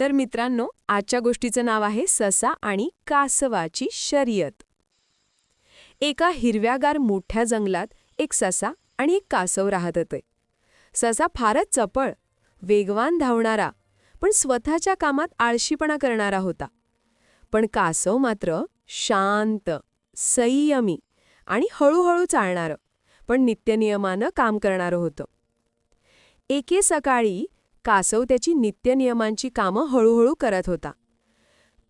तर मित्रांनो आजच्या गोष्टीचं नाव आहे ससा आणि कासवाची शर्यत. एका हिरव्यागार मोठ्या जंगलात एक ससा आणि एक कासव राहत होते ससा फारच चपळ वेगवान धावणारा पण स्वतःच्या कामात आळशीपणा करणारा होता. पण कासव मात्र शांत संयमी आणि हळूहळू चालणारं पण नित्यनियमानं काम करणारं होतं. एके सकाळी कासव त्याची नित्यनियमांची कामं हळूहळू करत होता.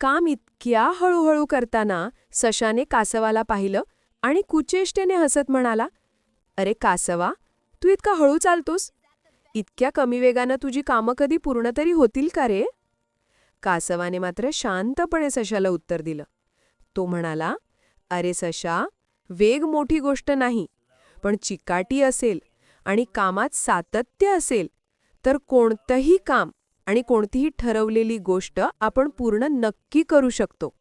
काम इतक्या हळूहळू करताना सशाने कासवाला पाहिलं आणि कुचेष्टेने हसत म्हणाला अरे कासवा तू इतका हळू चालतोस? इतक्या कमी वेगानं तुझी कामं कधी पूर्ण तरी होतील का रे? कासवाने मात्र शांतपणे सशाला उत्तर दिलं. तो म्हणाला अरे सशा वेग मोठी गोष्ट नाही पण चिकाटी असेल आणि कामात सातत्य असेल तर कोणतंही काम आणि कोणतीही ठरवलेली गोष्ट आपण पूर्ण नक्की करू शकतो.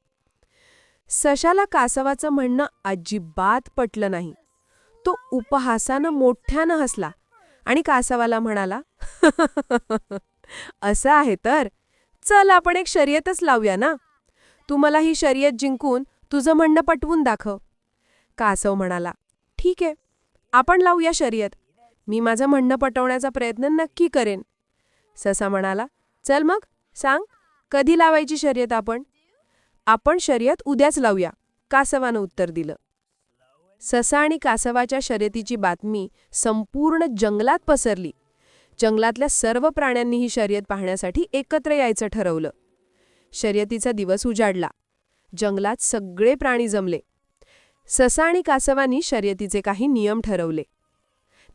सशाला कासवाचं म्हणणं अजिबात पटलं नाही. तो उपहासानं मोठ्यानं हसला आणि कासवाला म्हणाला असं आहे तर? चल आपण एक शर्यतच लावूया ना? तू मला ही शर्यत जिंकून तुझं म्हणणं पटवून दाखव. कासव म्हणाला ठीक आहे आपण लावूया शर्यत. मी माझं म्हणणं पटवण्याचा प्रयत्न नक्की करेन. ससा म्हणाला चल मग सांग कधी लावायची शर्यत आपण? आपण शर्यत उद्याच लावूया कासवानं उत्तर दिलं. ससा आणि कासवाच्या शर्यतीची बातमी संपूर्ण जंगलात पसरली. जंगलातल्या सर्व प्राण्यांनी ही शर्यत पाहण्यासाठी एकत्र यायचं ठरवलं. शर्यतीचा दिवस उजाडला. जंगलात सगळे प्राणी जमले. ससा आणि कासवानी शर्यतीचे काही नियम ठरवले.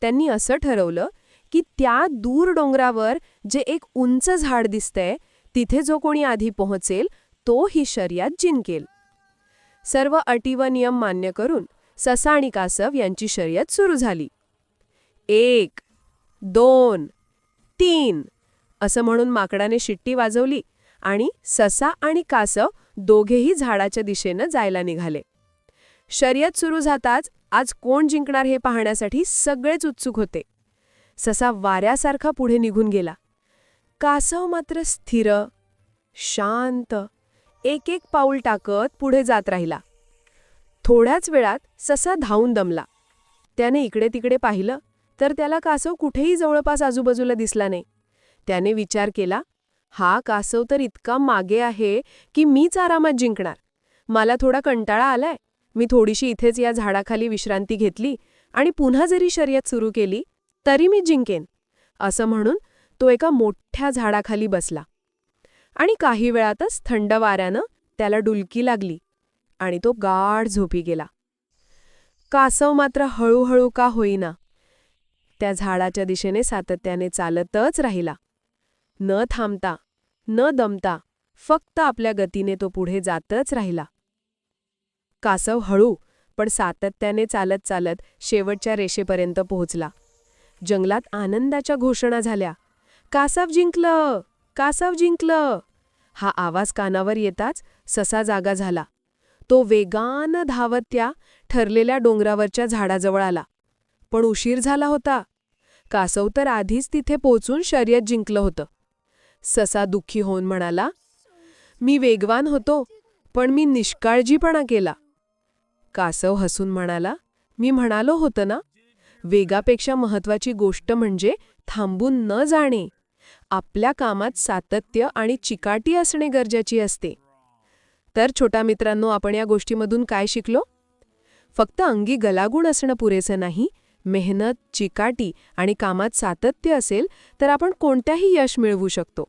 त्यांनी असं ठरवलं की त्या दूर डोंगरावर जे एक उंच झाड दिसतंय तिथे जो कोणी आधी पोहोचेल तो ही शर्यत जिंकेल. सर्व अटी व नियम मान्य करून ससा आणि कासव यांची शर्यत सुरू झाली. एक दोन तीन असं म्हणून माकडाने शिट्टी वाजवली आणि ससा आणि कासव दोघेही झाडाच्या दिशेनं जायला निघाले. शर्यत सुरू जाताच आज कोण जिंकणार हे पाहण्यासाठी सगळेच उत्सुक होते. ससा वाऱ्यासारखा पुढे निघून गेला. कासव मात्र स्थिर शांत एक एक पाऊल टाकत पुढे जात राहिला. थोड्याच वेळात ससा धावून दमला. त्याने इकडे तिकडे पाहिलं तर त्याला कासव कुठेही जवळपास आजूबाजूला दिसला नाही. त्याने विचार केला हा कासव तर इतका मागे आहे की मीच आरामात जिंकणार. मला थोडा कंटाळा आलाय. मी थोडीशी इथेच या झाडाखाली विश्रांती घेतली आणि पुन्हा जरी शर्यत सुरू केली तरी मी जिंकेन असं म्हणून तो एका मोठ्या झाडाखाली बसला. आणि काही वेळातच थंड वाऱ्यानं त्याला डुलकी लागली आणि तो गाढ झोपी गेला. कासव मात्र हळूहळू का होईना त्या झाडाच्या दिशेने सातत्याने चालतच राहिला. न थांबता न दमता फक्त आपल्या गतीने तो पुढे जातच राहिला. कासव हळू पण सातत्याने चालत चालत शेवटच्या रेषेपर्यंत पोहोचला. जंगलात आनंदाच्या घोषणा झाल्या. कासव जिंकलं! कासव जिंकलं! हा आवाज कानावर येताच ससा जागा झाला. तो वेगानं धावत त्या ठरलेल्या डोंगरावरच्या झाडाजवळ आला. पण उशीर झाला होता. कासव तर आधीच तिथे पोचून शर्यत जिंकलं होतं. ससा दुःखी होऊन म्हणाला मी वेगवान होतो पण मी निष्काळजीपणा केला. कासव हसून म्हणाला मी म्हणालो होतं ना वेगापेक्षा महत्वाची गोष्ट म्हणजे थांबून न जाणे. आपल्या कामात सातत्य आणि चिकाटी असणे गरजेची असते. तर छोटा मित्रांनो आपण या गोष्टीमधून काय शिकलो? फक्त अंगी गलागुण असणं पुरेसं नाही. मेहनत चिकाटी आणि कामात सातत्य असेल तर आपण कोणत्याही यश मिळवू शकतो.